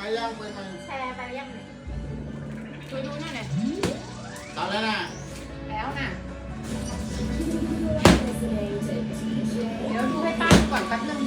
ไม้ย่างไปไหมแชร์ไปยังไงดูดูหน่อยหน่อยตอนแล้วนะแล้วน่ะ เดี๋ยวดูให้ป้าก่อนแป๊บนึง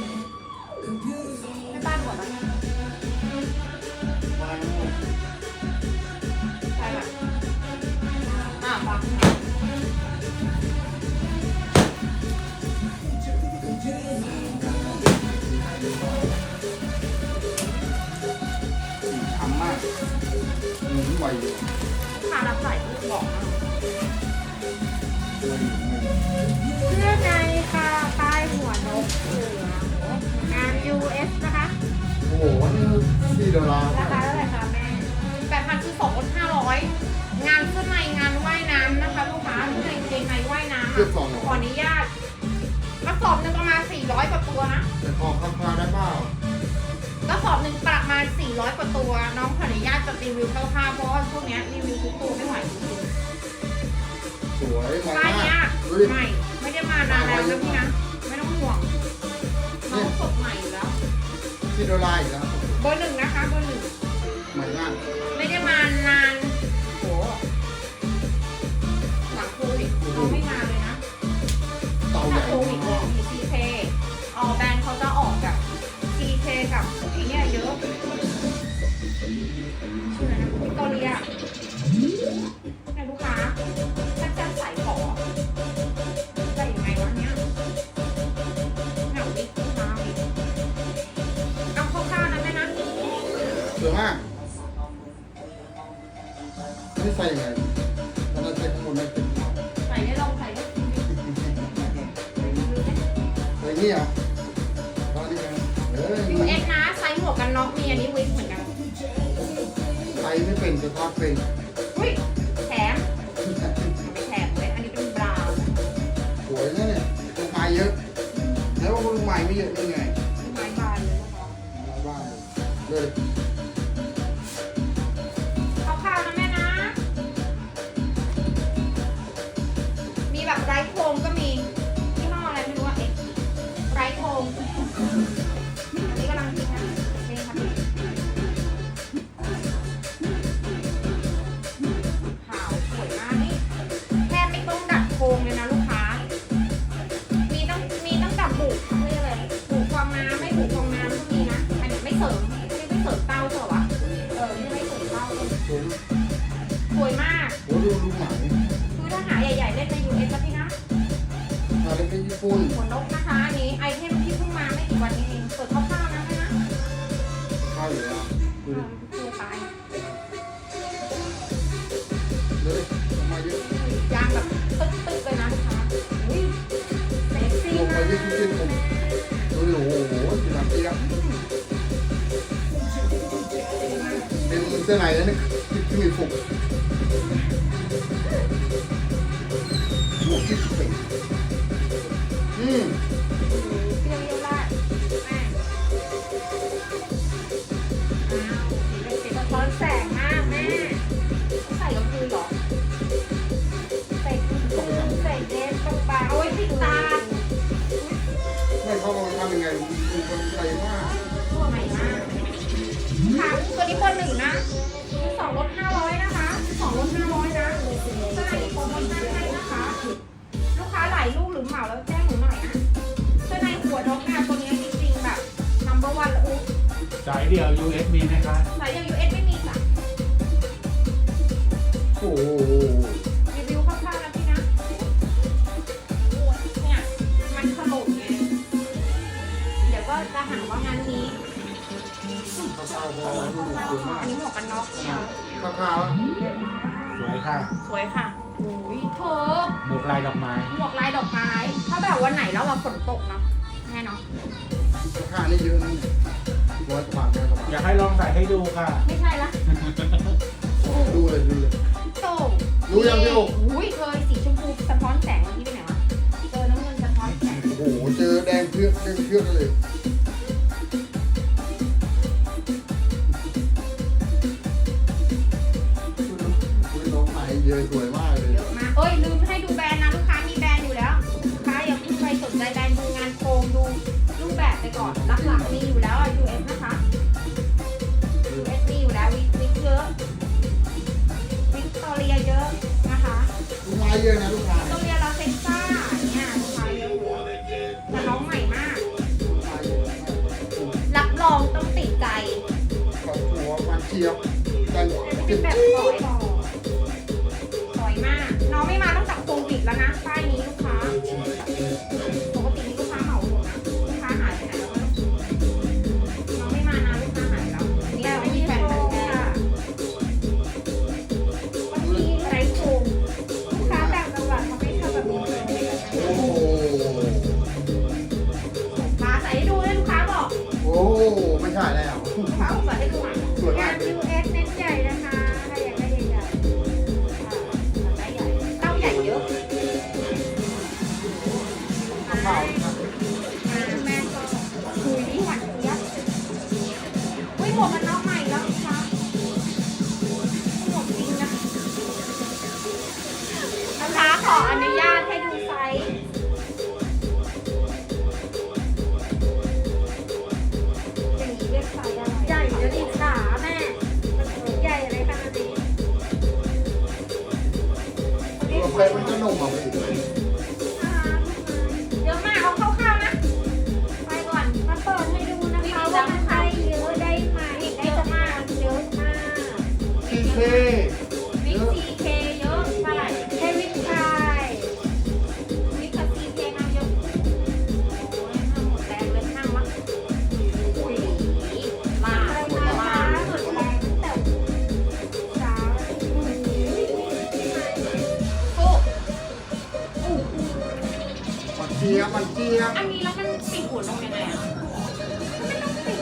สี่ดอลลาร์ราคาเท่าไหร่คะแม่แปดพันคือสองลดห้าร้อยงานเสื้อในงานว่ายน้ำนะคะลูกค้าเสื้อในกางเกงในว่ายน้ำเกืออะบสองขออนุญาตกระสอบหนึ่งประมาณ400กว่าตัวนะแต่พอคร่าวๆได้เปล่ากระสอบหนึ่งประมาณ400กว่าตัว น้องขออนุญาตจะรีวิวคร่าวๆเพราะว่าช่วงเนี้ยรีวิวทุกตัวไม่ไหวจริงสวยๆมากป้ายเนี้ยดูดิใหม่ไม่ได้มานานแล้วนะพี่นะไม่ต้องห่วงน้องสดใหม่อยู่แล้วสี่ดอลลาร์อีกแล้ว เบอร์หนึ่งนะคะเบอร์หนึ่งใหม่มากไม่ได้มานานโหหลังโควิดน้องไม่มาเลยนะเตาใหถ้าญ่โควิดเลยมี CK ออแบรนด์เขาจะออกแบบ CK กับไอ้เนี่ยเยอะ นี่เหรอตอนนี้ไงเออยูเอสนะไซส์หมวกกันน็อกมีอันนี้วิกเหมือนกันใส่ไม่เป็นจะทอดเป็นอุ้ยแถมไม่แถมเลยอันนี้เป็นบราวน์สวยนะเนี่ยลูกไม้เยอะ แล้วลูกไม้ไม่เยอะได้ไงไม้บานเลยนะคะมาบ้านเลยคร่าวๆนะแม่นะ มีแบบไร้โครงก็มี ป็นญี่ปุ่นหัวนกนะคะอันนี้ไอเทมที่เพิ่งมาไม่กี่วันนี้เองเปิดคร่าวๆนะแม่นะข้าวอยู่แล้วดูเอดิอตัวตายเลยมาเยอะยางแบบตึ๊กๆเลยนะลูกค้าอุ้ยเซ็กซี่ลงมามากเยอะจริงๆผมดูดิโอ้โหสิบนาทีแล้วเป็นเสื้อในแล้วนี่ที่มีฟุก อืมเปรี้ยวเยี่ยวราดแม่อ้าวสีเป็นสีสะท้อนแสงมากแม่ต้องใส่กลางคืนเหรอ ใส่กลางคืนใส่เดรสบางๆเอาไว้ปิดตาไม่เขาบอกทำยังไงมีคนใส่มากตัวใหม่มากค่ะตัวนี้เบอร์หนึ่งนะสองลดห้าร้อยนะคะสองลดห้าร้อยนะเสื้อในโปรโมชั่นให้นะคะ ลูกค้าหลายลูกหรือเหมาแล้วแจ้ง สายเดี่ยว US มีไหมคะสายอย่าง US ไม่มีจ้ะโอ้โหรีวิวคร่าวๆนะพี่นะโอ้ยเนี่ยมันถล่มไงเดี๋ยวก็จะหาว่างานนี้ข้าวๆพอดูสวยมากอันนี้หมวกกันน็อกเนี่ยข้าวสวยค่ะสวยค่ะโอ้ยเธอหมวกลายดอกไม้หมวกลายดอกไม้ ถ้าแบบวันไหนแล้วเราฝนตกเนาะแน่เนาะๆข้าวๆนี่เยอะนะ ร้อยกว่าบาทร้อยกว่าบาทอยากให้ลองใส่ให้ดูค่ะ ไม่ใช่ละดูเลยดูเลย โตรู้ยังพี่โอ๋อุ้ยเคยสีชมพูสะท้อนแสงเมื่อกี้ไปไหนวะเจอน้ำเงินสะท้อนแสง โอ้โหเจอแดงเพือกแดงเพือกเลยคุณน้องไหนเยอะสวยมากเลยเยอะมาก ไปก่อนหลักๆมีอยู่แล้ว US นะคะ US มีอยู่แล้ววิวิกเยอะวิกตอเรียเยอะนะคะลูกค้าเยอะนะลูกค้าวิกตอเรียลาเซนซ่าเนี่ยลูกค้าเยอะแต่น้องใหม่มาก รับรองต้องติดใจขอบหัวมันเชียวกันอันนี้เป็นแบบสอยสอยมาก น้องไม่มาตั้งแต่โควิดแล้วนะป้ายนี้ลูกค้า เคยมันจะหนุ่ ยบมันเจี๊ยบอันนี้แล้วมันติดหัวลงยังไงอะไม่ต้องติด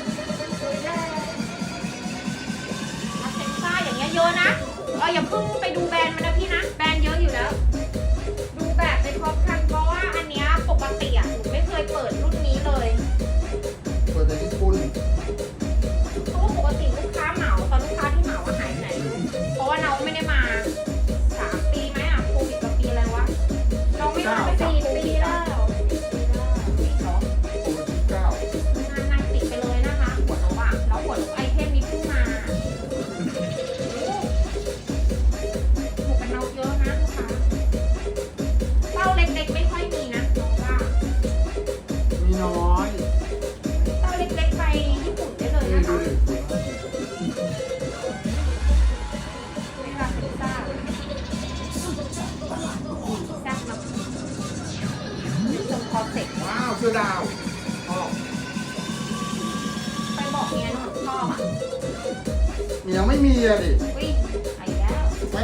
ลาเซนฝ้าอย่างเงี้ยเยอะนะเอออย่าเพิ่งไปดูแบรนด์มันนะพี่นะแบรนด์ ว้าวเสื้อดาวอ๋อไปบอกเมียหนูชอบอะยังไม่มีอะดิอุ้ยไปแล้วไม่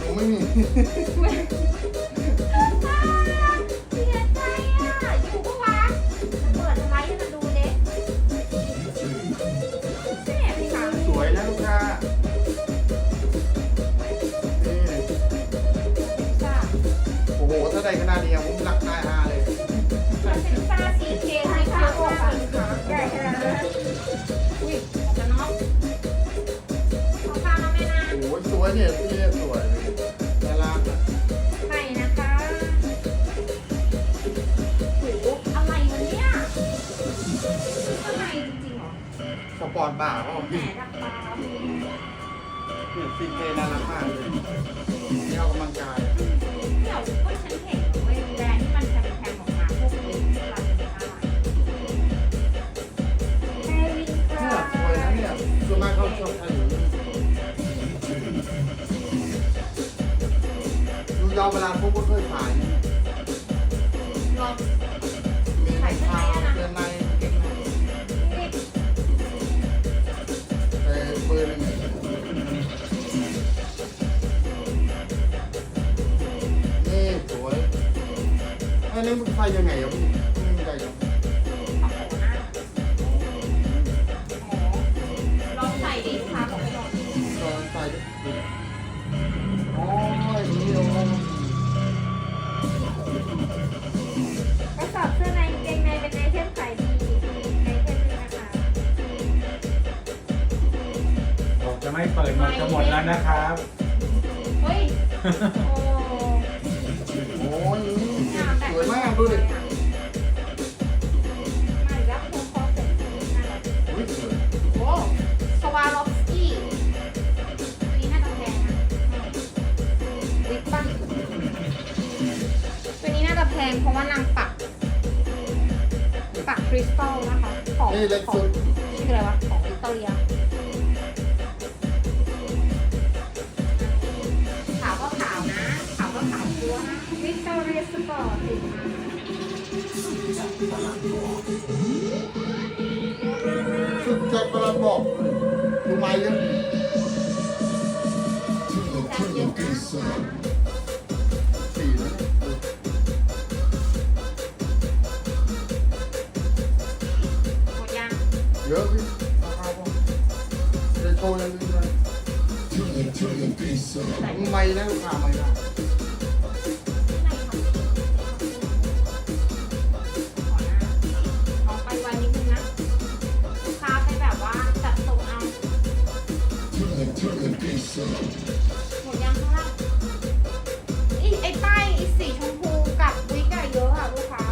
ผมไม่มี เสียใจอะ อยู่ปะวะจะเปิดไลฟ์ให้มันดูเด็แม่พี่สาวสวยนะลูกค้านี่พิซซ่าโอ้โหถ้าได้ขนาดนี้ผม ซซ่าซีเคไทยค่ะโอ้ค่ะค่ะใหญ่ขนาดนั้นอุ้ยหมวกกันน็อกขอข้าวนะแม่นะโอ้โหสวยเนี่ยพี่เนี่ยสวยเลยน่ารักอะใหม่นะคะโหอะไรวะเนี่ยข้างในจริงๆเหรอสปอร์ตบ่าเขาแหมดักปลาเนี่ยซีเคน่ารักมากเลยนี่ออกกำลังกายอะ เดี๋ยวก็ฉันเห็น ยาวเวลาพวกก็เคยขายลองมีรองเท้าเสื้อในกางเกงในแต่เบอร์หนึ่งนี่สวยไอ้นี่มึงใส่ยังไงอะพี่ โอ้ยสวยมากดูดิอุ๊ยสวยเพราะว่านางปัก ปักคริสตัลนะคะ ของนี่เล็กขอสุงด ชื่ออะไรวะ ของอิตาเลีย วิกตอเรียสปอร์ตสินค้าสุดจัดประหลัดบอกดูไม้ยังจัดเยอะนะหมดยังเยอะพี่ราคาพอจะโชว์ยังไงไม้นะลูกค้าไม้นะ หมดยังข้างล่างอีไอ้ป้ายไอ้สีชมพูกับวิกอะเยอะอะลูกค้า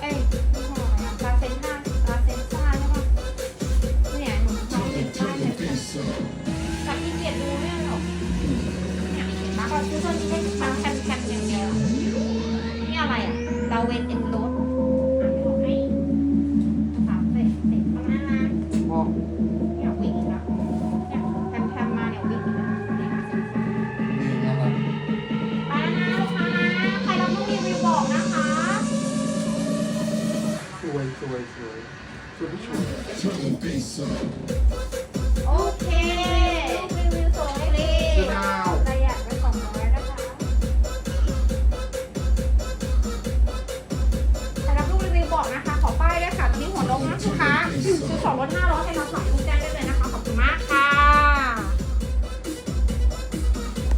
เอ้ยยี่ห้ออะไรอะลาเซนต้าลาเซนต้าใช่ปะเนี่ยหนูชอบเห็นป้ายเนี่ยแต่ขี้เกียจดูไม่หรอกเนี่ยเห็นปะก็ซื้อตัวนี้ได้ทำแคมแคมอย่างเดียวนี่อะไรอะดาเวนเอ็นโรส สวยสวย